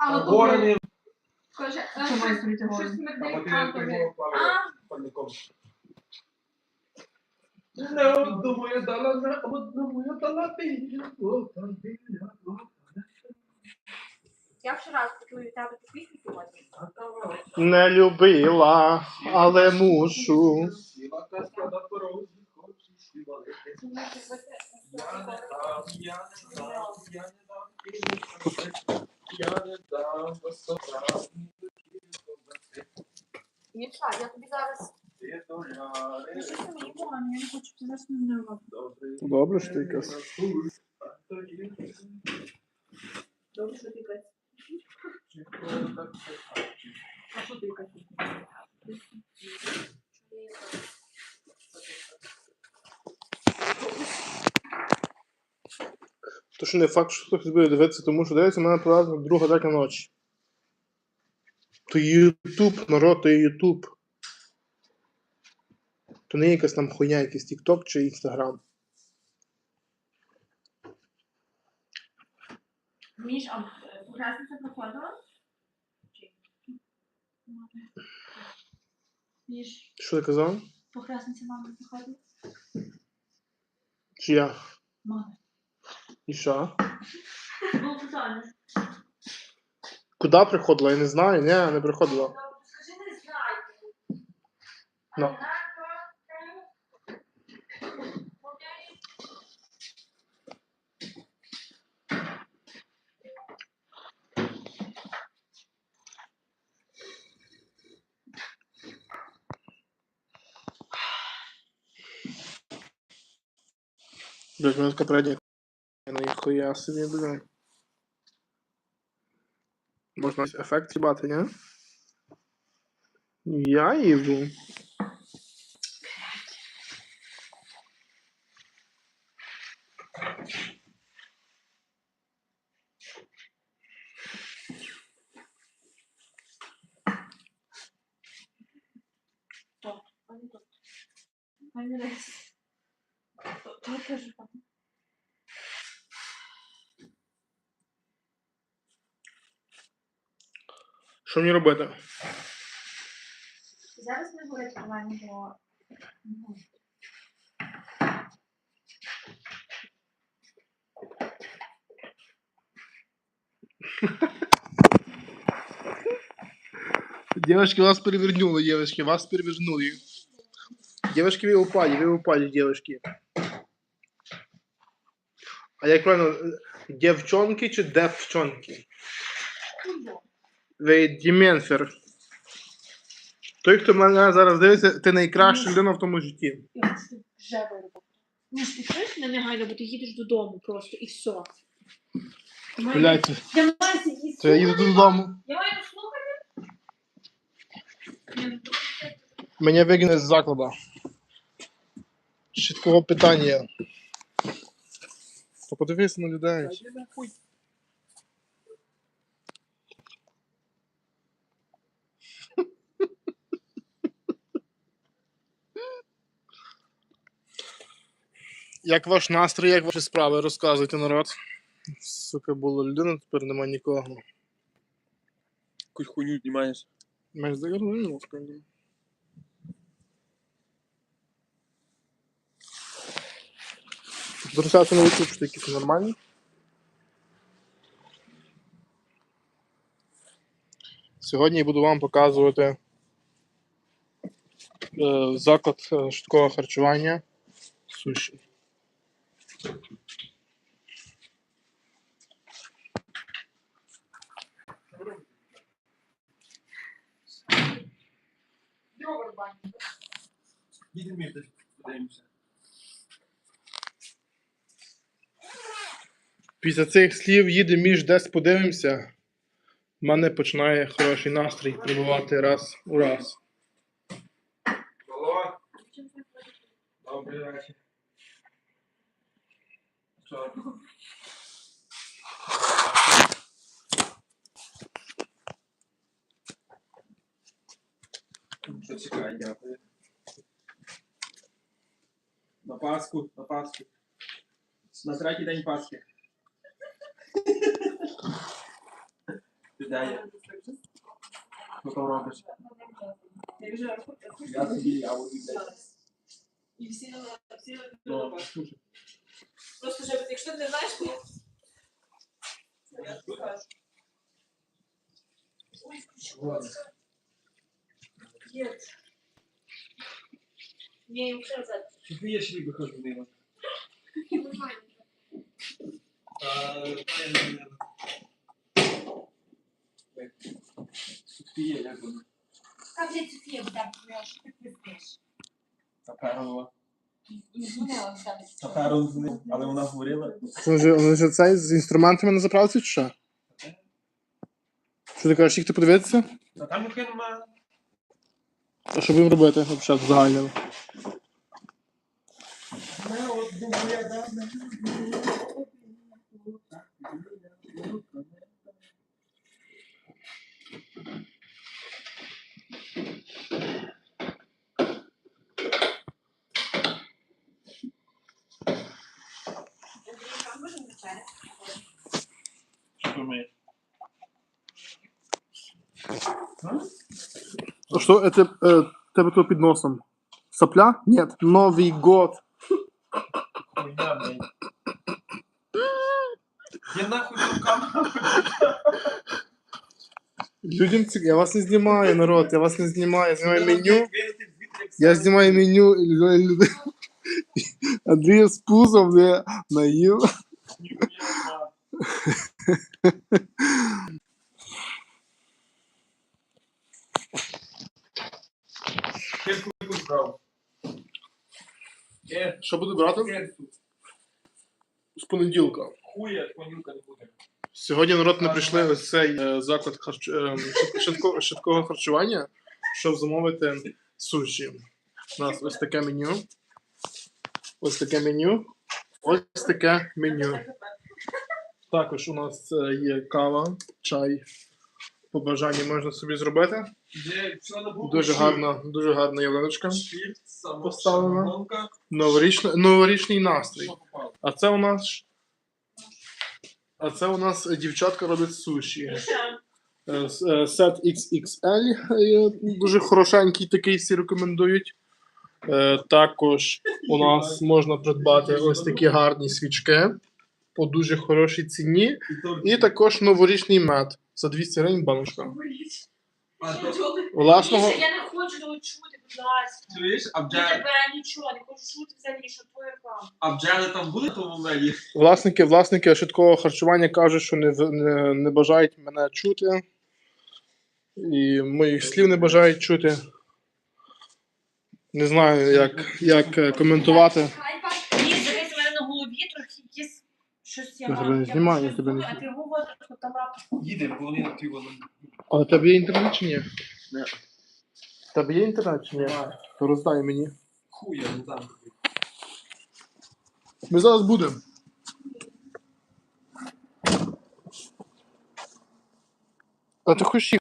А, ну, Горений, Каже, Що має щось стоїти щось смердить ти А. Не одному я дала, не одному я дала біля, отам біля, отам. я ще раз почую цю пісню сьогодні. Не любила, але мушу. Сіла казка на порозі, хоче співати. Я не дам, я не дам, я не дам, і не дам. Я не дам, Міша, я тобі зараз... Щось мені погано, я не хочу, ти зараз не нервував. Добре, що ти якась. Добре, що ти це А що ти кажеш? Що не факт, що хтось буде дивитися, тому що дивиться мене приблизно друга третя ночі. То Ютуб, народ, то Ютуб. То не якась там хуйня, якийсь TikTok чи Instagram. Міш, а е, проходила? Міш, Що ти казав? похресниця мама проходила? Чи я? Мама. І що? Куди приходила? Я не знаю. Ні, не приходила. Скажи, не знаю. Блять, у така передня. Ніхуя собі, блядь. Можна ефект їбати, ні? Я їбу. Пані Лесі. То- То теж там. Що мені робити? Зараз не говорить нормально, бо... Девочки, вас перевернули, девочки, вас перевернули. Девочки, вы упали, вы упали, девочки. А як правильно, дівчонки чи девчонки? Ви Той, хто мене зараз дивиться, ти найкраща людина в тому житті. От ти вже виробив. Ну ж ти мене негайно, бо ти їдеш додому просто і все. Ти маєш- Я маю сидіти. я їду додому. Я маю послухати. Ні, Мене вигнали з закладу. Ще такого питання. То на людей. Як ваш настрій, як ваші справи? Розказуйте народ. Сука, була людина, тепер нема нікого. Якусь хуйню знімаєш. Менш загорнули, насправді. Трансляція на YouTube, що якісь нормальні. Сьогодні я буду вам показувати е, заклад е, швидкого харчування суші. Після цих слів їде між десь подивимося. У мене починає хороший настрій прибувати раз у раз. Добрий. Що? Зачекай, дякую. На Пасху, на Пасху. На третій день Пасхи. Ти ідея. Що там робиш? Я собі, я буду ідея. І всі на всі на Ну, слушай. Просто вже, якщо ти не знаєш, то я. Ладно. Є. Ні, їм ще взяти. Чого я ще не виходжу? Софія, як вона? Как взять София, вот так, что ты? Та Перонова. Не звонила, кстати. Та Перон з ним, але вона говорила. Вже, вони вже цей з інструментами на заправці чи що? Що ти кажеш, їх ти подивитися? Та там ніхто немає. А що будемо робити взагалі загально? От думаю, я дам. Що ми? А що, это, е, тебе то під носом? Сопля? Ні, Новий год. Хуйня, блядь. Я нахуй рукам. Людям цікаво, я вас не знімаю, народ, я вас не знімаю, я знімаю меню. Я знімаю меню і люди- люди. Андрій з пузом не наїв. Кирку брав. Е, Що буду брати? З понеділка. Хуя, понюка не буде. Сьогодні народ не прийшли ось цей е, заклад харч... е, швидкого харчування, щоб замовити суші. У нас ось таке меню. Ось таке меню. Ось таке меню. Також у нас е, є кава, чай. По бажанні можна собі зробити. Дуже гарна, дуже гарна ялиночка. Поставлена. Новорічна, новорічний настрій. А це у нас. А це у нас дівчатка робить суші. Е, е, Сет XXL дуже хорошенький, такий всі рекомендують. Також у нас можна придбати ось такі гарні свічки по дуже хорошій ціні. І також новорічний мед за 200 гривень баночка. Власного, я не хочу того чути, будь ласка. Чуєш, а Я бджели, тебе нічого, не хочу чути взагалі, що твоя реклама. а бджели там були в тому меді? власники, власники швидкого харчування кажуть, що не, в- не, не бажають мене чути. І моїх слів не бажають чути. Не знаю, як, як е, коментувати. Ні, дивись, у мене на голові трохи якісь щось я Я маю. тебе не Я знімаю, я щось тебе не думаю, А ти говориш, що там лапа. Їде, бо вони ти воно. А у тебе є інтернет чи ні? Ні. У тебе є інтернет чи ні? То роздай мені. Хуя, не там. Ми зараз будемо. А ти хочеш?